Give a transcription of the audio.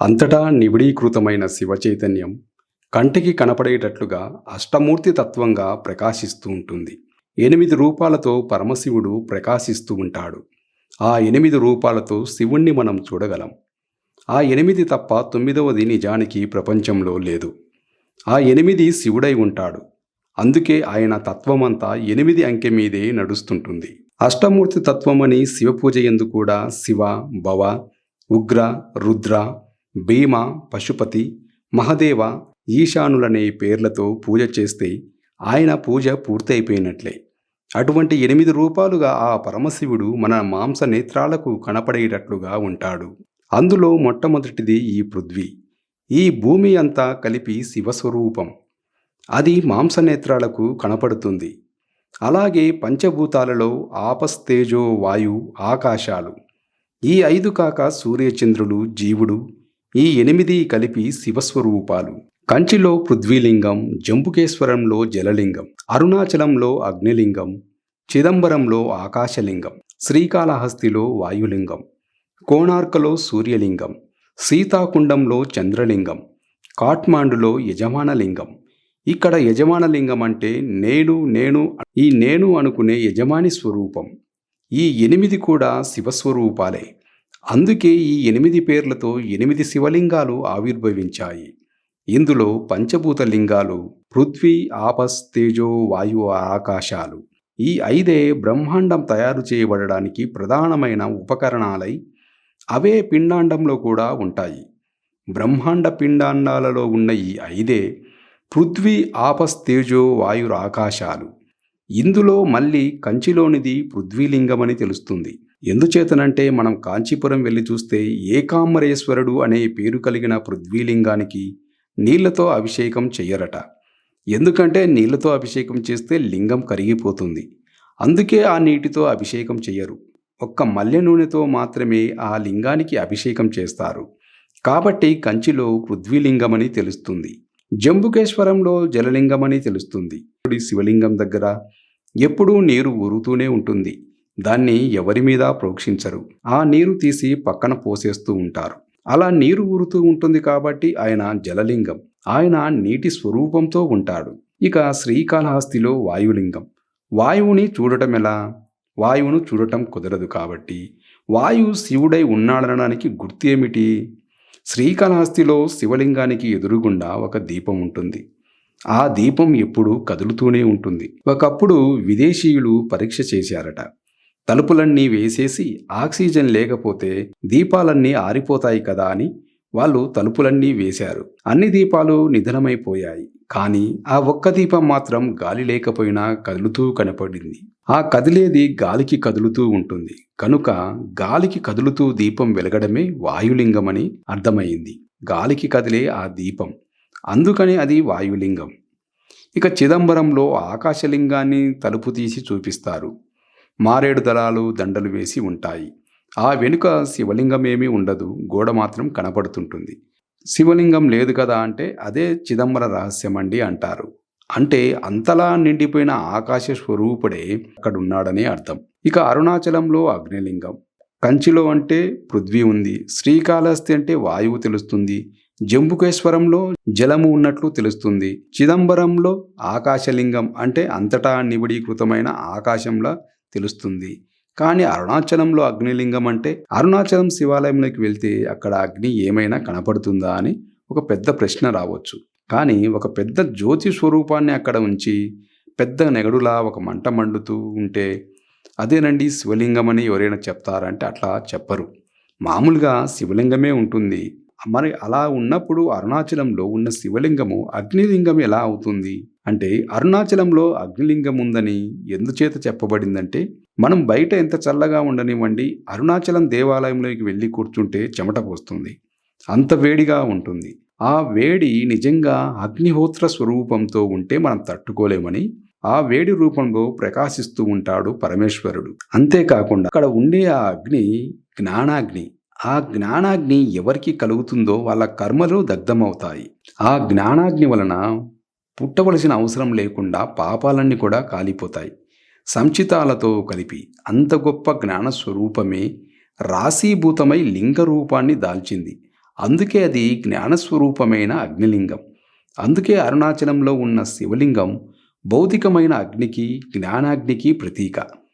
అంతటా నిబిడీకృతమైన శివ చైతన్యం కంటికి కనపడేటట్లుగా అష్టమూర్తి తత్వంగా ప్రకాశిస్తూ ఉంటుంది. ఎనిమిది రూపాలతో పరమశివుడు ప్రకాశిస్తూ ఉంటాడు. ఆ ఎనిమిది రూపాలతో శివుణ్ణి మనం చూడగలం. ఆ ఎనిమిది తప్ప తొమ్మిదవది నిజానికి ప్రపంచంలో లేదు. ఆ ఎనిమిది శివుడై ఉంటాడు. అందుకే ఆయన తత్వమంతా ఎనిమిది అంకె మీదే నడుస్తుంటుంది. అష్టమూర్తి తత్వమని శివపూజ ఎందు కూడా శివ భవ ఉగ్ర రుద్ర భీమ పశుపతి మహదేవ ఈశానులనే పేర్లతో పూజ చేస్తే ఆయన పూజ పూర్తయిపోయినట్లే. అటువంటి ఎనిమిది రూపాలుగా ఆ పరమశివుడు మన మాంస నేత్రాలకు కనపడేటట్లుగా ఉంటాడు. అందులో మొట్టమొదటిది ఈ పృథ్వీ. ఈ భూమి అంతా కలిపి శివస్వరూపం. అది మాంసనేత్రాలకు కనపడుతుంది. అలాగే పంచభూతాలలో ఆపస్తేజో వాయు ఆకాశాలు. ఈ ఐదు కాక సూర్యచంద్రులు జీవుడు ఈ ఎనిమిది కలిపి శివస్వరూపాలు. కంచిలో పృథ్వీలింగం జంబుకేశ్వరంలో జలలింగం అరుణాచలంలో అగ్నిలింగం చిదంబరంలో ఆకాశలింగం శ్రీకాళహస్తిలో వాయులింగం కోణార్కలో సూర్యలింగం సీతాకుండంలో చంద్రలింగం కాట్మాండులో యజమానలింగం. ఇక్కడ యజమానలింగం అంటే నేను నేను ఈ నేను అనుకునే యజమాని స్వరూపం. ఈ ఎనిమిది కూడా శివస్వరూపాలే. అందుకే ఈ ఎనిమిది పేర్లతో ఎనిమిది శివలింగాలు ఆవిర్భవించాయి. ఇందులో పంచభూత లింగాలు పృథ్వీ ఆపస్ తేజో వాయు ఆకాశాలు. ఈ ఐదే బ్రహ్మాండం తయారు చేయబడడానికి ప్రధానమైన ఉపకరణాలై అవే పిండాండంలో కూడా ఉంటాయి. బ్రహ్మాండ పిండాండాలలో ఉన్న ఈ ఐదే పృథ్వీ ఆపస్ తేజో వాయుర ఆకాశాలు. ఇందులో మళ్ళీ కంచిలోనిది పృథ్వీలింగమని తెలుస్తుంది. ఎందుచేతనంటే మనం కాంచీపురం వెళ్ళి చూస్తే ఏకాంబరేశ్వరుడు అనే పేరు కలిగిన పృథ్వీలింగానికి నీళ్ళతో అభిషేకం చెయ్యరట. ఎందుకంటే నీళ్ళతో అభిషేకం చేస్తే లింగం కరిగిపోతుంది. అందుకే ఆ నీటితో అభిషేకం చెయ్యరు. ఒక్క మల్లె నూనెతో మాత్రమే ఆ లింగానికి అభిషేకం చేస్తారు. కాబట్టి కంచిలో పృథ్వీలింగమని తెలుస్తుంది. జంబుకేశ్వరంలో జలలింగమని తెలుస్తుంది. శివలింగం దగ్గర ఎప్పుడూ నీరు ఊరుతూనే ఉంటుంది. దాన్ని ఎవరి మీద ప్రోక్షించరు. ఆ నీరు తీసి పక్కన పోసేస్తూ ఉంటారు. అలా నీరు ఊరుతూ ఉంటుంది కాబట్టి ఆయన జలలింగం. ఆయన నీటి స్వరూపంతో ఉంటాడు. ఇక శ్రీకాళహస్తిలో వాయులింగం. వాయువుని చూడటం ఎలా? వాయువును చూడటం కుదరదు కాబట్టి. వాయువు శివుడై ఉన్నాడనడానికి గుర్తు ఏమిటి శ్రీకాళహస్తిలో శివలింగానికి ఎదురుగుండా ఒక దీపం ఉంటుంది. ఆ దీపం ఎప్పుడూ కదులుతూనే ఉంటుంది. ఒకప్పుడు విదేశీయులు పరీక్ష చేశారట. తలుపులన్నీ వేసేసి ఆక్సిజన్ లేకపోతే దీపాలన్నీ ఆరిపోతాయి కదా అని వాళ్ళు తలుపులన్నీ వేశారు. అన్ని దీపాలు నిధనమైపోయాయి. కానీ ఆ ఒక్క దీపం మాత్రం గాలి లేకపోయినా కదులుతూ కనపడింది. ఆ కదిలేది గాలికి కదులుతూ ఉంటుంది. కనుక గాలికి కదులుతూ దీపం వెలగడమే వాయులింగమని అర్థమైంది. గాలికి కదిలే ఆ దీపం. అందుకని అది వాయులింగం. ఇక చిదంబరంలో ఆకాశలింగాన్ని తలుపు తీసి చూపిస్తారు. మారేడు దళాలు దండలు వేసి ఉంటాయి. ఆ వెనుక శివలింగమేమీ ఉండదు. గోడ మాత్రం కనపడుతుంటుంది. శివలింగం లేదు కదా అంటే అదే చిదంబర రహస్యమండి అంటారు. అంటే అంతలా నిండిపోయిన ఆకాశ స్వరూపుడే అక్కడున్నాడని అర్థం. ఇక అరుణాచలంలో అగ్నిలింగం. కంచిలో అంటే పృథ్వీ ఉంది. శ్రీకాళహస్తి అంటే వాయువు తెలుస్తుంది. జంబుకేశ్వరంలో జలము ఉన్నట్లు తెలుస్తుంది. చిదంబరంలో ఆకాశలింగం అంటే అంతటా నిబిడీకృతమైన ఆకాశంలా తెలుస్తుంది. కానీ అరుణాచలంలో అగ్నిలింగం అంటే అరుణాచలం శివాలయంలోకి వెళ్తే అక్కడ అగ్ని ఏమైనా కనపడుతుందా అని ఒక పెద్ద ప్రశ్న రావచ్చు. కానీ ఒక పెద్ద జ్యోతి స్వరూపాన్ని అక్కడ ఉంచి పెద్ద నెగడులా ఒక మంట మండుతూ ఉంటే అదేనండి శివలింగం అని ఎవరైనా చెప్తారంటే అట్లా చెప్పరు. మామూలుగా శివలింగమే ఉంటుంది. మరి అలా ఉన్నప్పుడు అరుణాచలంలో ఉన్న శివలింగము అగ్నిలింగం ఎలా అవుతుంది? అంటే అరుణాచలంలో అగ్నిలింగం ఉందని ఎందుచేత చెప్పబడిందంటే మనం బయట ఎంత చల్లగా ఉండనివ్వండి అరుణాచలం దేవాలయంలోకి వెళ్ళి కూర్చుంటే చెమట పోస్తుంది. అంత వేడిగా ఉంటుంది. ఆ వేడి నిజంగా అగ్నిహోత్ర స్వరూపంతో ఉంటే మనం తట్టుకోలేమని ఆ వేడి రూపంలో ప్రకాశిస్తూ ఉంటాడు పరమేశ్వరుడు. అంతేకాకుండా అక్కడ ఉండే ఆ అగ్ని జ్ఞానాగ్ని. ఆ జ్ఞానాగ్ని ఎవరికి కలుగుతుందో వాళ్ళ కర్మలు దగ్ధమవుతాయి. ఆ జ్ఞానాగ్ని వలన పుట్టవలసిన అవసరం లేకుండా పాపాలన్నీ కూడా కాలిపోతాయి. సంచితాలతో కలిపి అంత గొప్ప జ్ఞాన స్వరూపమే రాశీభూతమై లింగ రూపాన్ని దాల్చింది. అందుకే అది జ్ఞానస్వరూపమైన అగ్నిలింగం. అందుకే అరుణాచలంలో ఉన్న శివలింగం భౌతికమైన అగ్నికి జ్ఞానాగ్నికి ప్రతీక.